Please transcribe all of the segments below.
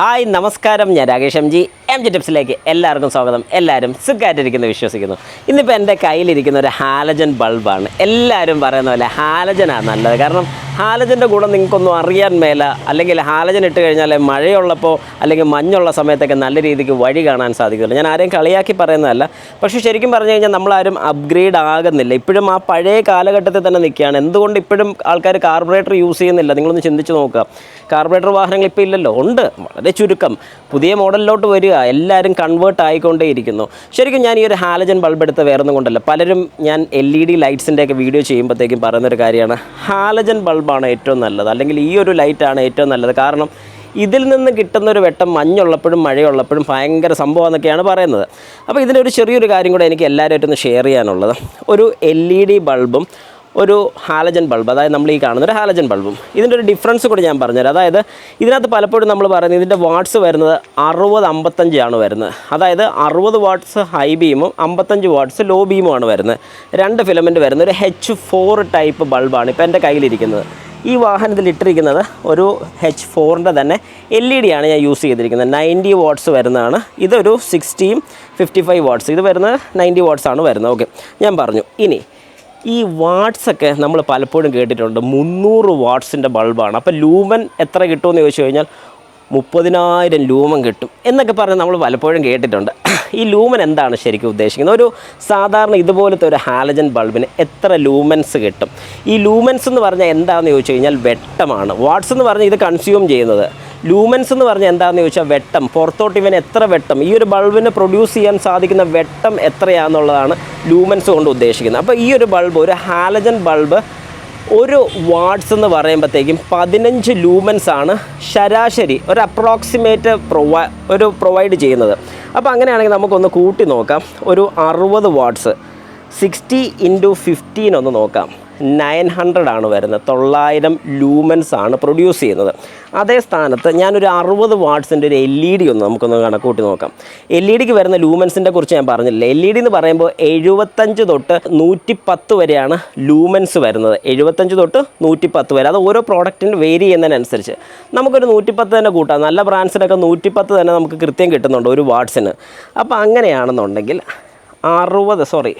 Hi നമസ്കാരം. ഞാൻ Rakesh M G. M G ടിപ്സിലേക്ക് എല്ലാവർക്കും സ്വാഗതം. എല്ലാവരും സുഖമായിട്ടിരിക്കുന്നു വിശ്വസിക്കുന്നു. ഇന്നിപ്പോൾ എന്റെ കയ്യിലിരിക്കുന്ന ഒരു ഹാലജൻ ബൾബാണ്. എല്ലാവരും പറയുന്ന പോലെ ഹാലജനാണ് നല്ലത്. കാരണം ഹാലജന്റെ ഗുണം നിങ്ങൾക്കൊന്നും അറിയാൻ മേല. അല്ലെങ്കിൽ ഹാലജൻ ഇട്ട് കഴിഞ്ഞാൽ മഴയുള്ളപ്പോൾ അല്ലെങ്കിൽ മഞ്ഞുള്ള സമയത്തൊക്കെ നല്ല രീതിക്ക് വഴി കാണാൻ സാധിക്കില്ല ഞാൻ ആരെയും കളിയാക്കി പറയുന്നതല്ല. പക്ഷേ ശരിക്കും പറഞ്ഞു കഴിഞ്ഞാൽ നമ്മളാരും അപ്ഗ്രേഡ് ആകുന്നില്ല. ഇപ്പോഴും ആ പഴയ കാലഘട്ടത്തിൽ തന്നെ നിൽക്കുകയാണ്. എന്തുകൊണ്ട് ഇപ്പോഴും ആൾക്കാർ കാർബറേറ്റർ യൂസ് ചെയ്യുന്നില്ല? നിങ്ങളൊന്ന് ചിന്തിച്ച് നോക്കുക. കാർബറേറ്റർ വാഹനങ്ങൾ ഇപ്പോൾ ഇല്ലല്ലോ. ഉണ്ട്. വളരെ ചുരുക്കം. പുതിയ മോഡലിലോട്ട് വരിക. എല്ലാവരും കൺവേർട്ട് ആയിക്കൊണ്ടേയിരിക്കുന്നു ശരിക്കും ഞാൻ ഈ ഒരു ഹാലജൻ ബൾബ് എടുത്ത് വേറൊന്നും കൊണ്ടല്ല. പലരും ഞാൻ എൽ ഇ ഡി ലൈറ്റ്സിന്റെയൊക്കെ വീഡിയോ ചെയ്യുമ്പോഴത്തേക്കും പറയുന്നൊരു കാര്യമാണ്. ഹാലജൻ ബൾബാണ് ഏറ്റവും നല്ലത്. അല്ലെങ്കിൽ ഈ ഒരു ലൈറ്റാണ് ഏറ്റവും നല്ലത്. കാരണം ഇതിൽ നിന്ന് കിട്ടുന്ന ഒരു വെട്ടം മഞ്ഞുള്ളപ്പോഴും മഴയുള്ളപ്പോഴും ഭയങ്കര സംഭവം എന്നൊക്കെയാണ് പറയുന്നത്. അപ്പോൾ ഇതിന്റെ ഒരു ചെറിയൊരു കാര്യം കൂടെ എനിക്ക് എല്ലാവരുമായിട്ടൊന്ന് ഷെയർ ചെയ്യാനുള്ളത്. ഒരു എൽ ഇ ഡി ബൾബും ഒരു ഹാലജൻ ബൾബ് അതായത് നമ്മൾ ഈ കാണുന്ന ഒരു ഹാലജൻ ബൾബും ഇതിന്റെ ഒരു ഡിഫറൻസ് കൂടി ഞാൻ പറഞ്ഞുതരാം. അതായത് ഇതിനകത്ത് പലപ്പോഴും നമ്മൾ പറയുന്നത് ഇതിന്റെ വാട്ട്സ് വരുന്നത് അറുപത് അമ്പത്തഞ്ചാണ് വരുന്നത്. അതായത് അറുപത് വാട്ട്സ് ഹൈ ബീമും അമ്പത്തഞ്ച് വാട്ട്സ് ലോ ബീമുമാണ് വരുന്നത്. രണ്ട് ഫിലമെന്റ് വരുന്ന ഒരു എച്ച് ഫോർ ടൈപ്പ് ബൾബാണ് ഇപ്പോൾ എന്റെ കയ്യിലിരിക്കുന്നത്. ഈ വാഹനത്തിൽ ഇട്ടിരിക്കുന്നത് ഒരു എച്ച് ഫോറിന്റെ തന്നെ എൽ ഇ ഡി ആണ് ഞാൻ യൂസ് ചെയ്തിരിക്കുന്നത്. നയന്റി വാട്ട്സ് വരുന്നതാണ്. ഇതൊരു സിക്സ്റ്റിയും ഫിഫ്റ്റി ഫൈവ് വാട്ട്സ് ഇത് വരുന്നത് നയന്റി വാട്ട്സ് ആണ് വരുന്നത്. ഓക്കെ ഞാൻ പറഞ്ഞു. ഇനി ഈ വാട്ട്സൊക്കെ നമ്മൾ പലപ്പോഴും കേട്ടിട്ടുണ്ട്. മുന്നൂറ് വാട്ട്സിന്റെ ബൾബാണ്. അപ്പോൾ ലൂമൻ എത്ര കിട്ടുമെന്ന് ചോദിച്ചു കഴിഞ്ഞാൽ മുപ്പതിനായിരം ലൂമൻ കിട്ടും എന്നൊക്കെ പറഞ്ഞ് നമ്മൾ പലപ്പോഴും കേട്ടിട്ടുണ്ട്. ഈ ലൂമൻ എന്താണ് ശരിക്കും ഉദ്ദേശിക്കുന്നത്? ഒരു സാധാരണ ഇതുപോലത്തെ ഒരു ഹാലജൻ ബൾബിന് എത്ര ലൂമൻസ് കിട്ടും? ഈ ലൂമൻസ് എന്ന് പറഞ്ഞാൽ എന്താണെന്ന് ചോദിച്ചു കഴിഞ്ഞാൽ വെട്ടമാണ്. വാട്ട്സ് എന്ന് പറഞ്ഞാൽ ഇത് കൺസ്യൂം ചെയ്യുന്നത് ലൂമൻസ് എന്ന് പറഞ്ഞാൽ എന്താണെന്ന് ചോദിച്ചാൽ വെട്ടം. പുറത്തോട്ട് ഇവൻ എത്ര വെട്ടം? ഈ ഒരു ബൾബിന് പ്രൊഡ്യൂസ് ചെയ്യാൻ സാധിക്കുന്ന വെട്ടം എത്രയാണെന്നുള്ളതാണ് ലൂമൻസ് കൊണ്ട് ഉദ്ദേശിക്കുന്നത്. അപ്പോൾ ഈ ഒരു ബൾബ് ഒരു ഹാലജൻ ബൾബ് ഒരു വാട്ട്സ് എന്ന് പറയുമ്പോഴത്തേക്കും പതിനഞ്ച് ലൂമൻസ് ആണ് ശരാശരി ഒരു അപ്രോക്സിമേറ്റ് പ്രൊവൈ ഒരു പ്രൊവൈഡ് ചെയ്യുന്നത്. അപ്പോൾ അങ്ങനെയാണെങ്കിൽ നമുക്കൊന്ന് കൂട്ടി നോക്കാം. ഒരു അറുപത് വാട്ട്സ് സിക്സ്റ്റി ഇന്റു ഫിഫ്റ്റീൻ ഒന്ന് നോക്കാം. നയൻ ഹൺഡ്രഡ് ആണ് വരുന്നത്. തൊള്ളായിരം ലൂമൻസ് ആണ് പ്രൊഡ്യൂസ് ചെയ്യുന്നത്. അതേ സ്ഥാനത്ത് ഞാനൊരു അറുപത് വാട്ട്സിന്റെ ഒരു എൽ ഇ ഡി ഒന്ന് നമുക്കൊന്ന് കണക്കൂട്ടി നോക്കാം. എൽ ഇ ഡിക്ക് വരുന്ന ലൂമൻസിന്റെ കുറിച്ച് ഞാൻ പറഞ്ഞില്ല? എൽ ഇ ഡി എന്ന് പറയുമ്പോൾ എഴുപത്തഞ്ച് തൊട്ട് നൂറ്റി പത്ത് വരെയാണ് ലൂമൻസ് വരുന്നത്. എഴുപത്തഞ്ച് തൊട്ട് നൂറ്റി പത്ത് വരെ. അത് ഓരോ പ്രോഡക്റ്റിന് വേരി ചെയ്യുന്നതിനനുസരിച്ച്. നമുക്കൊരു നൂറ്റിപ്പത്ത് തന്നെ കൂട്ടാം. നല്ല ബ്രാൻഡ്സിനൊക്കെ നൂറ്റിപ്പത്ത് തന്നെ നമുക്ക് കൃത്യം കിട്ടുന്നുണ്ട് ഒരു വാട്ട്സിന് അപ്പോൾ അങ്ങനെയാണെന്നുണ്ടെങ്കിൽ അറുപത് സോറി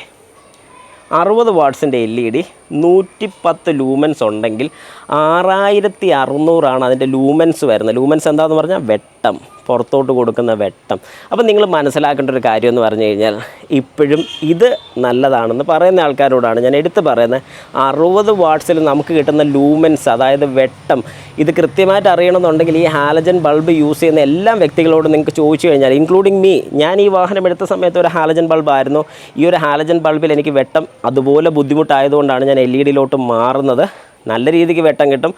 അറുപത് വാട്ട്സിന്റെ എൽ ഇ ഡി നൂറ്റി പത്ത് ലൂമൻസ് ഉണ്ടെങ്കിൽ ആറായിരത്തി അറുന്നൂറാണ് അതിന്റെ ലൂമൻസ് വരുന്നത്. ലൂമൻസ് എന്താണെന്ന് പറഞ്ഞാൽ വെട്ടം. പുറത്തോട്ട് കൊടുക്കുന്ന വെട്ടം. അപ്പം നിങ്ങൾ മനസ്സിലാക്കേണ്ട ഒരു കാര്യം എന്ന് പറഞ്ഞു കഴിഞ്ഞാൽ ഇപ്പോഴും ഇത് നല്ലതാണെന്ന് പറയുന്ന ആൾക്കാരോടാണ് ഞാൻ എടുത്തു പറയുന്നത്. അറുപത് വാട്ട്സിൽ നമുക്ക് കിട്ടുന്ന ലൂമൻസ് അതായത് വെട്ടം ഇത് കൃത്യമായിട്ട് അറിയണമെന്നുണ്ടെങ്കിൽ ഈ ഹാലജൻ ബൾബ് യൂസ് ചെയ്യുന്ന എല്ലാ വ്യക്തികളോടും നിങ്ങൾക്ക് ചോദിച്ചു കഴിഞ്ഞാൽ ഇൻക്ലൂഡിങ് മീ ഞാൻ ഈ വാഹനം എടുത്ത സമയത്ത് ഒരു ഹാലജൻ ബൾബായിരുന്നു ഈ ഒരു ഹാലജൻ ബൾബിൽ എനിക്ക് വെട്ടം അതുപോലെ ബുദ്ധിമുട്ടായതുകൊണ്ടാണ് ഞാൻ എൽ ഇ ഡിയിലോട്ട് മാറുന്നത്. നല്ല രീതിക്ക് വെട്ടം കിട്ടും.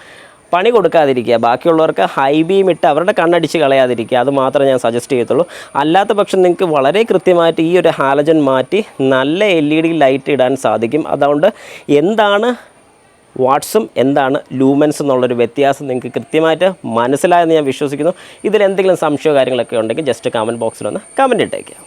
പണി കൊടുക്കാതിരിക്കുക. ബാക്കിയുള്ളവർക്ക് ഹൈ ബീം ഇട്ട് അവരുടെ കണ്ണടിച്ച് കളയാതിരിക്കുക. അത് മാത്രമേ ഞാൻ സജസ്റ്റ് ചെയ്യത്തുള്ളൂ. അല്ലാത്ത പക്ഷം നിങ്ങൾക്ക് വളരെ കൃത്യമായിട്ട് ഈ ഒരു ഹാലജൻ മാറ്റി നല്ല എൽ ഇ ഡി ലൈറ്റ് ഇടാൻ സാധിക്കും. അതുകൊണ്ട് എന്താണ് വാട്സും എന്താണ് ലൂമൻസ് എന്നുള്ളൊരു വ്യത്യാസം നിങ്ങൾക്ക് കൃത്യമായിട്ട് മനസ്സിലായെന്ന് ഞാൻ വിശ്വസിക്കുന്നു. ഇതിൽ എന്തെങ്കിലും സംശയമോ കാര്യങ്ങളൊക്കെ ഉണ്ടെങ്കിൽ ജസ്റ്റ് കമന്റ് ബോക്സിലൊന്ന് കമന്റ് ഇട്ടേക്കുക